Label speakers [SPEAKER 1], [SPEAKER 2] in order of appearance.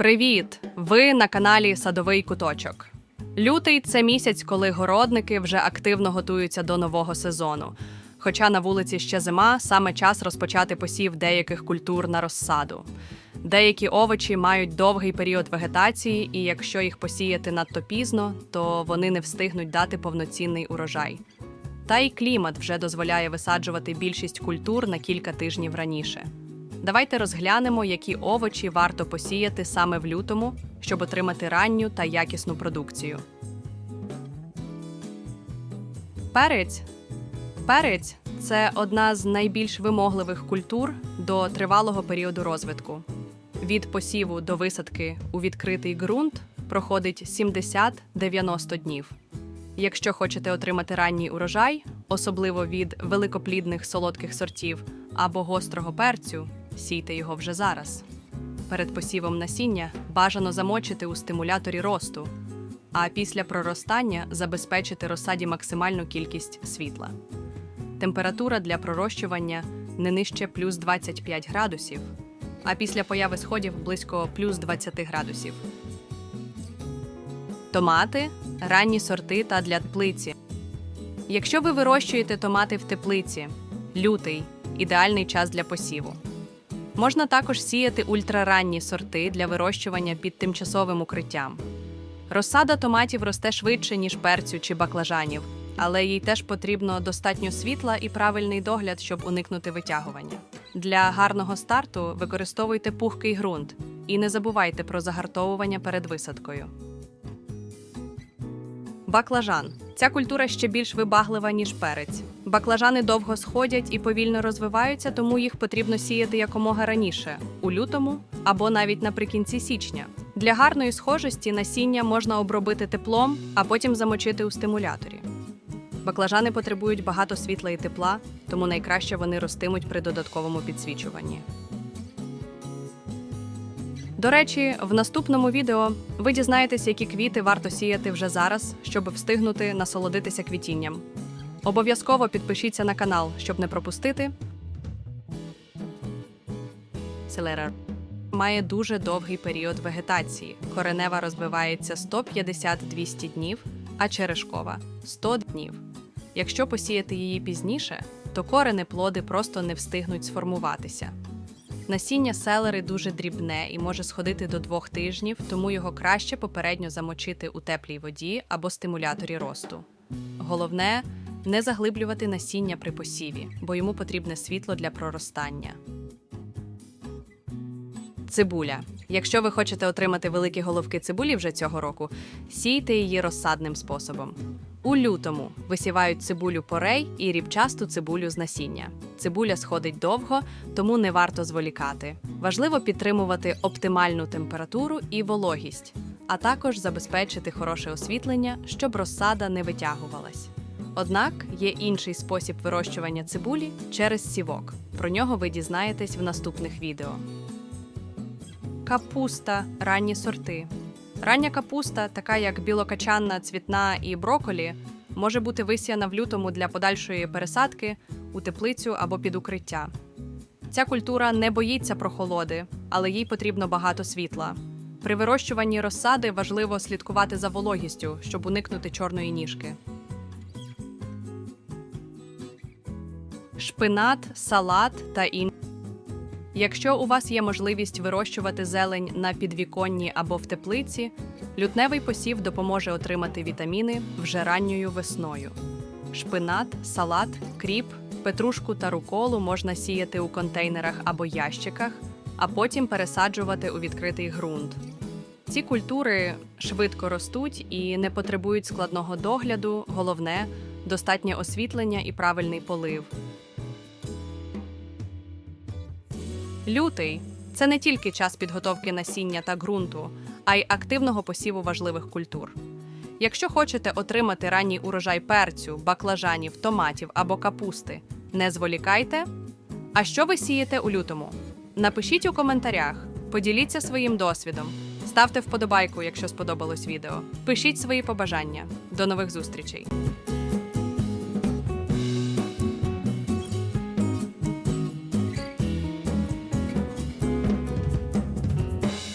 [SPEAKER 1] Привіт! Ви на каналі Садовий куточок. Лютий це місяць, коли городники вже активно готуються до нового сезону. Хоча на вулиці ще зима, саме час розпочати посів деяких культур на розсаду. Деякі овочі мають довгий період вегетації, і якщо їх посіяти надто пізно, то вони не встигнуть дати повноцінний урожай. Та й клімат вже дозволяє висаджувати більшість культур на кілька тижнів раніше. Давайте розглянемо, які овочі варто посіяти саме в лютому, щоб отримати ранню та якісну продукцію. Перець. Перець це одна з найбільш вимогливих культур до тривалого періоду розвитку. Від посіву до висадки у відкритий ґрунт проходить 70-90 днів. Якщо хочете отримати ранній урожай, особливо від великоплідних солодких сортів або гострого перцю, сійте його вже зараз. Перед посівом насіння бажано замочити у стимуляторі росту, а після проростання забезпечити розсаді максимальну кількість світла. Температура для пророщування не нижче плюс 25 градусів, а після появи сходів близько плюс 20 градусів. Томати ранні сорти та для теплиці. Якщо ви вирощуєте томати в теплиці, лютий ідеальний час для посіву. Можна також сіяти ультраранні сорти для вирощування під тимчасовим укриттям. Розсада томатів росте швидше, ніж перцю чи баклажанів, але їй теж потрібно достатньо світла і правильний догляд, щоб уникнути витягування. Для гарного старту використовуйте пухкий ґрунт і не забувайте про загартовування перед висадкою. Баклажан. Ця культура ще більш вибаглива, ніж перець. Баклажани довго сходять і повільно розвиваються, тому їх потрібно сіяти якомога раніше у лютому або навіть наприкінці січня. Для гарної схожості насіння можна обробити теплом, а потім замочити у стимуляторі. Баклажани потребують багато світла і тепла, тому найкраще вони ростимуть при додатковому підсвічуванні. До речі, в наступному відео ви дізнаєтесь, які квіти варто сіяти вже зараз, щоб встигнути насолодитися квітінням. Обов'язково підпишіться на канал, щоб не пропустити. Селера має дуже довгий період вегетації. Коренева розвивається 150-200 днів, а черешкова 100 днів. Якщо посіяти її пізніше, то корени плоди просто не встигнуть сформуватися. Насіння селери дуже дрібне і може сходити до двох тижнів, тому його краще попередньо замочити у теплій воді або стимуляторі росту. Головне не заглиблювати насіння при посіві, бо йому потрібне світло для проростання. Цибуля. Якщо ви хочете отримати великі головки цибулі вже цього року, сійте її розсадним способом. У лютому висівають цибулю порей і рібчасту цибулю з насіння. Цибуля сходить довго, тому не варто зволікати. Важливо підтримувати оптимальну температуру і вологість, а також забезпечити хороше освітлення, щоб розсада не витягувалась. Однак є інший спосіб вирощування цибулі через сівок. Про нього ви дізнаєтесь в наступних відео. Капуста ранні сорти. Рання капуста, така як білокачанна, цвітна і броколі, може бути висіяна в лютому для подальшої пересадки у теплицю або під укриття. Ця культура не боїться прохолоди, але їй потрібно багато світла. При вирощуванні розсади важливо слідкувати за вологістю, щоб уникнути чорної ніжки. Шпинат, салат та інші. Якщо у вас є можливість вирощувати зелень на підвіконні або в теплиці, лютневий посів допоможе отримати вітаміни вже ранньою весною. Шпинат, салат, кріп, петрушку та руколу можна сіяти у контейнерах або ящиках, а потім пересаджувати у відкритий ґрунт. Ці культури швидко ростуть і не потребують складного догляду, головне достатнє освітлення і правильний полив. Лютий це не тільки час підготовки насіння та ґрунту, а й активного посіву важливих культур. Якщо хочете отримати ранній урожай перцю, баклажанів, томатів або капусти, не зволікайте. А що ви сієте у лютому? Напишіть у коментарях, поділіться своїм досвідом, ставте вподобайку, якщо сподобалось відео. Пишіть свої побажання. До нових зустрічей!